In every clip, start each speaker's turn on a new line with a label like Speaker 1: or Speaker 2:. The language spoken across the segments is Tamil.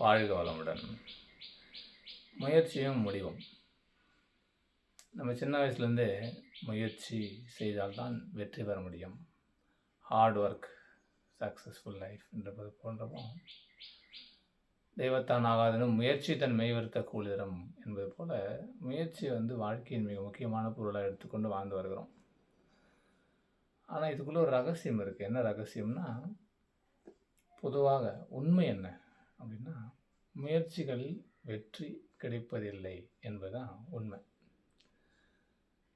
Speaker 1: வாழ்க வளமுடன் முயற்சியும் முடிவும். நம்ம சின்ன வயசுலேருந்தே முயற்சி செய்தால்தான் வெற்றி பெற முடியும். ஹார்ட் ஒர்க் சக்ஸஸ்ஃபுல் லைஃப் என்றது போன்றவும் தெய்வத்தான் ஆகாதனும் முயற்சி தன் மெய்வருத்த கூலிதரம் என்பது போல் முயற்சி வந்து வாழ்க்கையின் மிக முக்கியமான பொருளாக எடுத்துக்கொண்டு வாழ்ந்து வருகிறோம். ஆனால் இதுக்குள்ளே ஒரு ரகசியம் இருக்குது என்ன ரகசியம்னா பொதுவாக உண்மை என்ன? அப்படின்னா முயற்சிகளில் வெற்றி கிடைப்பதில்லை என்பதுதான் உண்மை.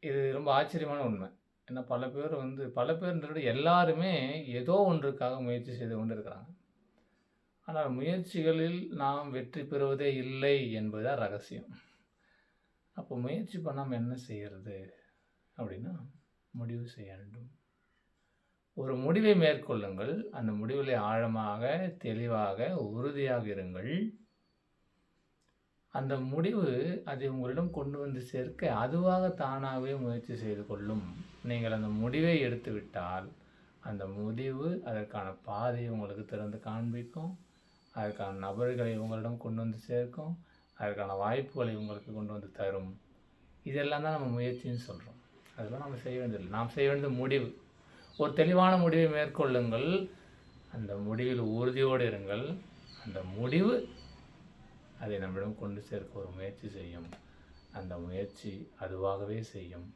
Speaker 1: இது ரொம்ப ஆச்சரியமான உண்மை. ஏன்னா பல பேர் வந்து பல பேர்ன்றத எல்லாருமே ஏதோ ஒன்றுக்காக முயற்சி செய்து கொண்டு இருக்கிறாங்க ஆனால் முயற்சிகளில் நாம் வெற்றி பெறுவதே இல்லை என்பதுதான் ரகசியம். அப்போ முயற்சி பண்ணாமல் என்ன செய்கிறது அப்படின்னா முடிவு செய்ய வேண்டும். ஒரு முடிவை மேற்கொள்ளுங்கள். அந்த முடிவில் ஆழமாக தெளிவாக உறுதியாக இருங்கள். அந்த முடிவு அதை உங்களிடம் கொண்டு வந்து சேர்க்க அதுவாக தானாகவே முயற்சி செய்து கொள்ளும். நீங்கள் அந்த முடிவை எடுத்துவிட்டால் அந்த முடிவு அதற்கான பாதையை உங்களுக்கு திறந்து காண்பிக்கும். அதற்கான நபர்களை உங்களிடம் கொண்டு வந்து சேர்க்கும். அதற்கான வாய்ப்புகளை உங்களுக்கு கொண்டு வந்து தரும். இதெல்லாம் தான் நம்ம முயற்சின்னு சொல்கிறோம் அதெல்லாம் நம்ம செய்ய வேண்டியதில்லை. நாம் செய்ய வேண்டியது முடிவு. ஒரு தெளிவான முடிவை மேற்கொள்ளுங்கள். அந்த முடிவில் உறுதியோடு இருங்கள். அந்த முடிவு அதை நம்மிடம் கொண்டு சேர்க்க ஒரு முயற்சி செய்யும். அந்த முயற்சி அதுவாகவே செய்யும்.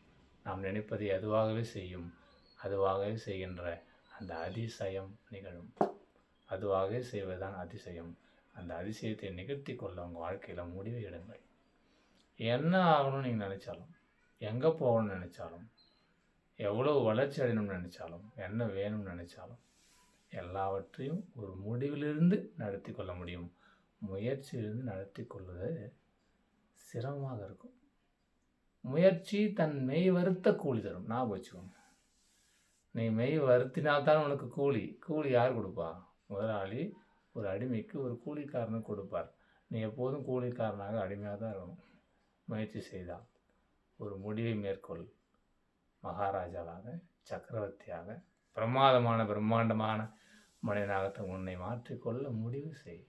Speaker 1: நாம் நினைப்பதை அதுவாகவே செய்யும். அதுவாகவே செய்கின்ற அந்த அதிசயம் நிகழும். அதுவாகவே செய்வதுதான் அதிசயம். அந்த அதிசயத்தை நிகழ்த்தி கொள்ள உங்கள் வாழ்க்கையில் முடிவு எடுங்கள். என்ன ஆகணும்னு நீங்கள் நினச்சாலும் எங்கே போகணும்னு நினச்சாலும் எவ்வளோ வளர்ச்சி அடையணும்னு நினச்சாலும் என்ன வேணும்னு நினச்சாலும் எல்லாவற்றையும் ஒரு முடிவிலிருந்து நடத்தி கொள்ள முடியும். முயற்சியிலிருந்து நடத்தி கொள்வது சிரமமாக இருக்கும். முயற்சி தன் மெய் வருத்த கூலி தரும். நான் வச்சுக்கோங்க. நீ மெய் வருத்தினால்தான் உனக்கு கூலி. கூலி யார் கொடுப்பா? முதலாளி ஒரு அடிமைக்கு ஒரு கூலிக்காரனுக்கு கொடுப்பார். நீ எப்போதும் கூலிக்காரனாக அடிமையாக தான் இருக்கணும். முயற்சி செய்தால் ஒரு முடிவை மேற்கொள். மகாராஜாவாக சக்கரவர்த்தியாக பிரமாதமான பிரம்மாண்டமான மனிதனாக உன்னை மாற்றிக்கொள்ள முடிவு செய்.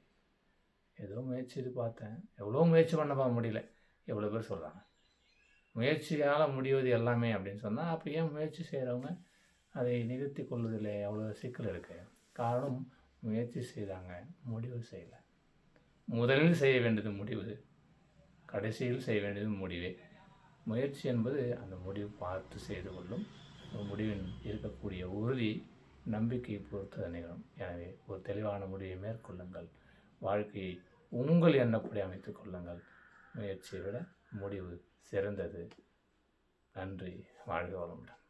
Speaker 1: ஏதோ முயற்சி இது பார்த்தேன். எவ்வளோ முயற்சி பண்ணப்பா முடியல. எவ்வளோ பேர் சொல்கிறாங்க முயற்சியால் முடிவது எல்லாமே அப்படின்னு சொன்னால் அப்போ ஏன் முயற்சி செய்கிறவங்க அதை நிறுத்தி கொள்வதில் எவ்வளோ சிக்கல் இருக்குது காரணம் முயற்சி செய்தாங்க முடிவு செய்யலை. முதலில் செய்ய வேண்டியது முடிவு. கடைசியில் செய்ய வேண்டியது முடிவே. முயற்சி என்பது அந்த முடிவு பார்த்து செய்து கொள்ளும். முடிவின் இருக்கக்கூடிய உறுதி நம்பிக்கையை பொறுத்து நிகழும். எனவே ஒரு தெளிவான முடிவை மேற்கொள்ளுங்கள். வாழ்க்கையை உங்கள் எண்ணப்படி அமைத்துக் கொள்ளுங்கள். முயற்சியை விட முடிவு சிறந்தது. நன்றி. வாழ்க வளமுடன்.